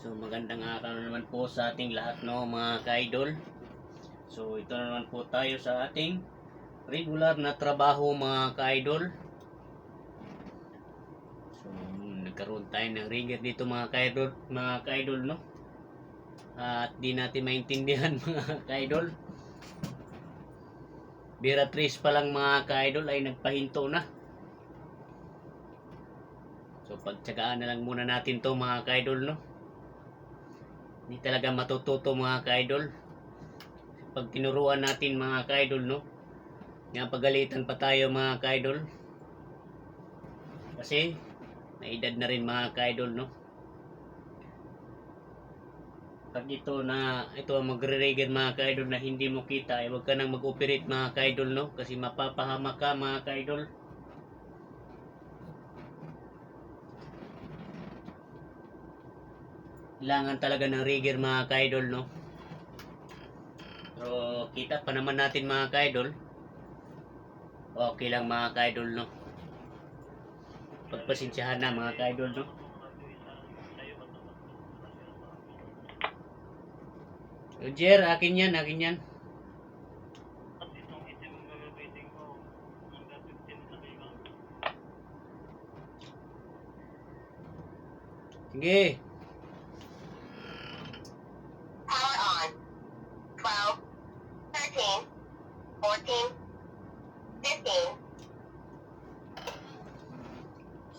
So magandang araw na naman po sa ating lahat no mga ka-idol. So ito na naman po tayo sa ating regular na trabaho mga ka-idol. So nagkaroon tayo ng rigger dito mga ka-idol, mga ka-idol no. At di natin maintindihan mga ka-idol. Biratrice pa lang mga ka-idol ay nagpahinto na. So pagtsagaan na lang muna natin to mga ka-idol no. Hindi talaga matututo mga ka-idol. Pag tinuruan natin mga ka-idol no. Nga pagalitan pa tayo mga ka-idol. Kasi may edad na rin mga ka-idol no. Pag ito na ito ang magre-regger mga ka-idol na hindi mo kita ay huwag ka nang mag-operate mga ka-idol no kasi mapapahama ka mga ka-idol. Kailangan talaga ng rigger mga ka-idol no. So kita pa naman natin mga ka-idol. Okay lang mga ka-idol no. Pagpasensyahan na mga ka-idol no. Roger, akin yan, akin yan. Sige.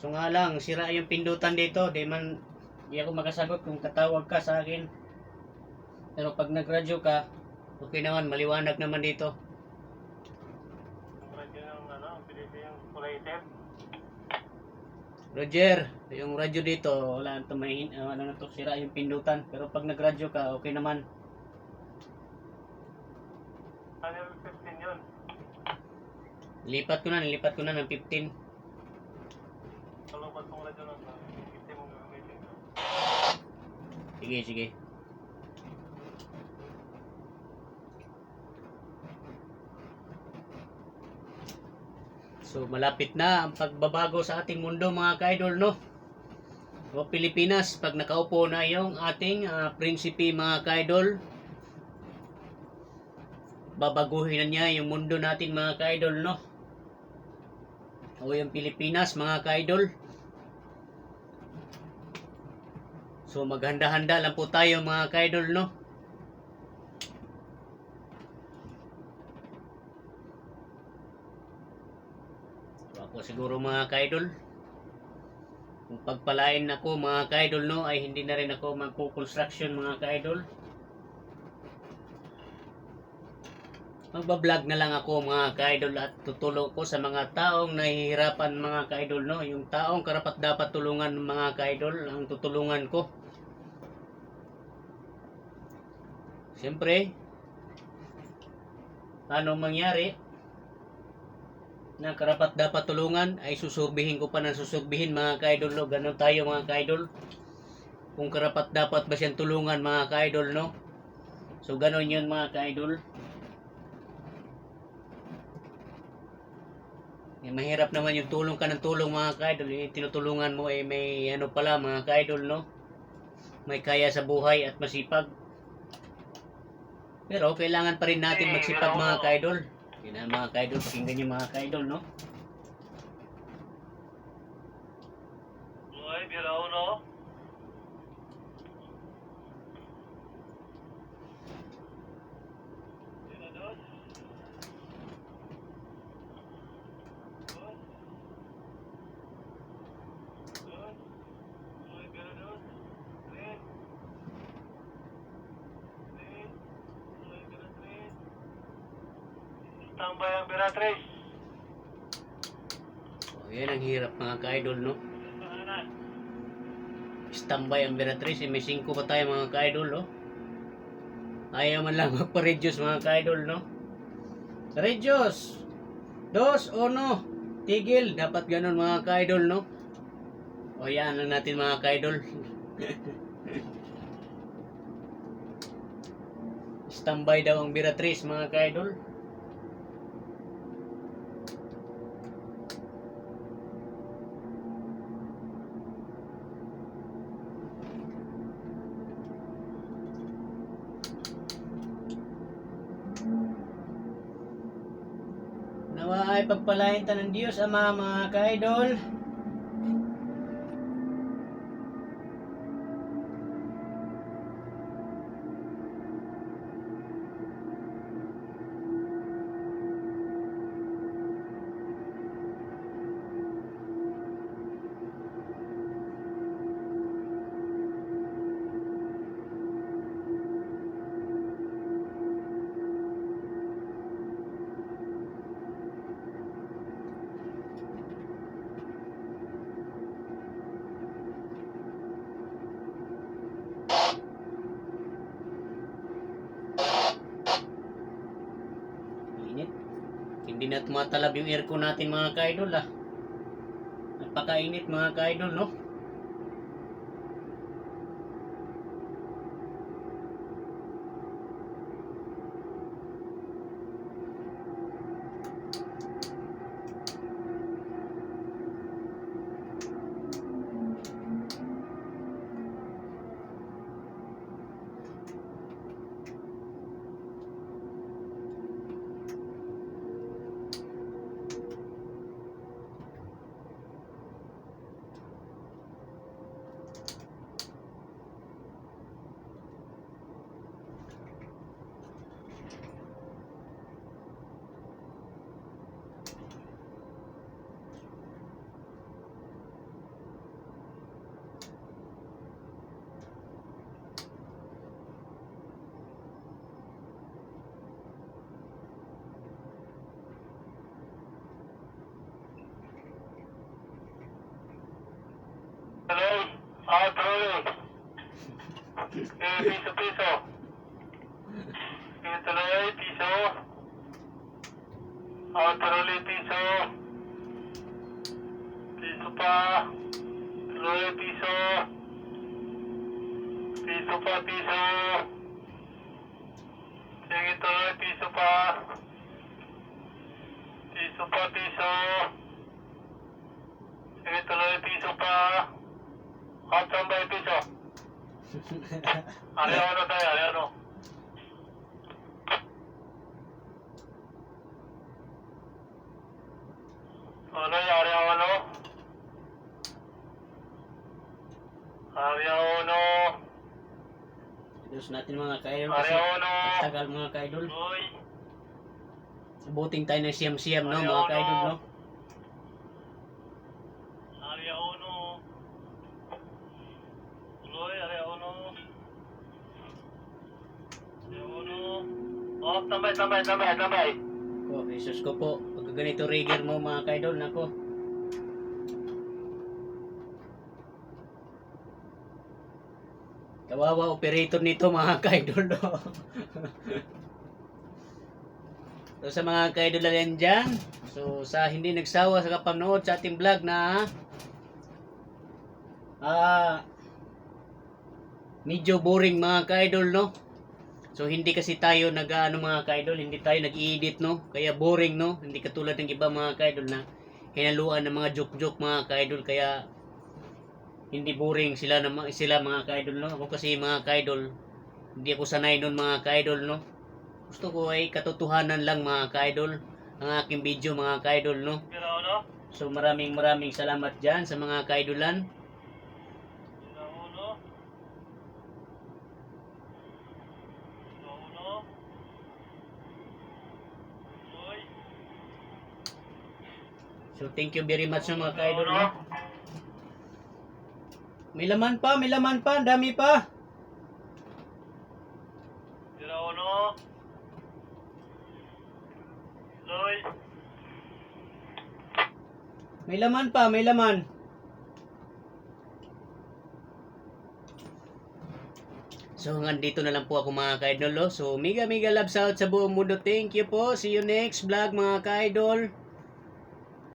So nga lang, sira yung pindutan dito. Di man, di ako makasagot kung tatawag ka sa akin. Pero pag nag-radyo ka, okay naman, maliwanag naman dito. Roger, yung radyo dito, wala na uh, ano na to, sira yung pindutan. Pero pag nag-radyo ka, okay naman. Channel 15 yun. Lipat ko na, nilipat ko na ng 15. Kalungkot kong radyo lang. Hindi mo gagamitin ko. Sige, sige. So, malapit na ang pagbabago sa ating mundo mga ka-idol, no? O Pilipinas, pag nakaupo na yung ating ah, prinsipe mga ka-idol, babaguhin na niya yung mundo natin mga ka-idol, no? O yung Pilipinas mga ka-idol. So maghanda-handa lang po tayo mga ka-idol, no? Ako siguro mga ka-idol, kung pagpalain ako mga ka-idol, no, ay hindi na rin ako magpo-construction mga ka-idol. Magbablog na lang ako mga ka-idol at tutulong ko sa mga taong nahihirapan mga ka-idol, no? Yung taong karapat dapat tulungan mga ka-idol, ang tutulungan ko. Siyempre, ano mangyari na karapat dapat tulungan ay susurbihin ko pa ng susurbihin mga ka-idol, no? Ganon tayo mga ka-idol. Kung karapat dapat ba siyang tulungan mga ka-idol, no? So ganon yun mga ka-idol. Eh, mahirap naman yung tulong ka ng tulong mga ka-idol. Eh, tinutulungan mo eh may ano pala mga ka-idol, no? May kaya sa buhay at masipag. Pero kailangan pa rin natin magsipag mga ka-idol. Yun ang mga ka-idol. Pakinggan yung mga ka-idol, no? Buhay, biraw, no? Standby ang Biratrice. Oh, yan ang hirap mga ka-idol, no? Standby ang Beatrice. Eh, may 5 pa tayo mga ka-idol, no? Ayaw man lang magpa-reduce mga ka-idol, no? Reduce! Dos, uno, tigil. Dapat ganun mga ka-idol, no? O yan lang natin mga ka-idol. Standby daw ang Beatrice mga ka-idol. Ay pagpalain ng Diyos Ama mga ka-idol. Hindi na tumatalab yung aircon natin mga ka-idol ah. Napakainit mga ka-idol no? Tuloy. Ah, tuloy. Eh, piso. Eh, tuloy, piso. Ah, tuloy, piso. Piso pa. Tuloy, piso. Piso pa, piso. Sige, tuloy, piso pa. Piso pa, piso. Sige, tuloy, piso pa. Piso. Ariano tayo, ariano. Ano yung ariano? Ariano. Diyos natin mga ka-idol kasi Ariano. tagal mga ka-idol. Uy. Abuting tayo ng siyam-siyam no mga ka-idol no? Oh, tambay, tambay, tambay, tambay. Ko, Jesus ko po. Pagka ganito rigger mo mga ka-idol nako. Kawawa operator nito mga ka-idol no? So sa mga ka-idol yan dyan, so sa hindi nagsawa sa kapanood sa ating vlog na ah medyo boring mga ka-idol no? So hindi kasi tayo nag ano mga ka-idol, hindi tayo nag-edit no? Kaya boring no? Hindi katulad ng iba mga ka-idol na hinaluan ng mga joke-joke mga ka-idol kaya hindi boring sila na sila mga ka-idol no. Ako kasi mga ka-idol hindi ako sanay noon mga ka-idol no. Gusto ko ay katotohanan lang mga ka-idol ang aking video mga ka-idol no. So maraming maraming salamat diyan sa mga ka-idolan. So thank you very much sa mga ka-idol no. May laman pa, may laman pa, dami pa. Ariano. Uy. May laman pa, may laman. So hanggang dito na lang po ako mga ka-idol. So mega mega love out sa buong mundo. Thank you po. See you next vlog mga ka-idol.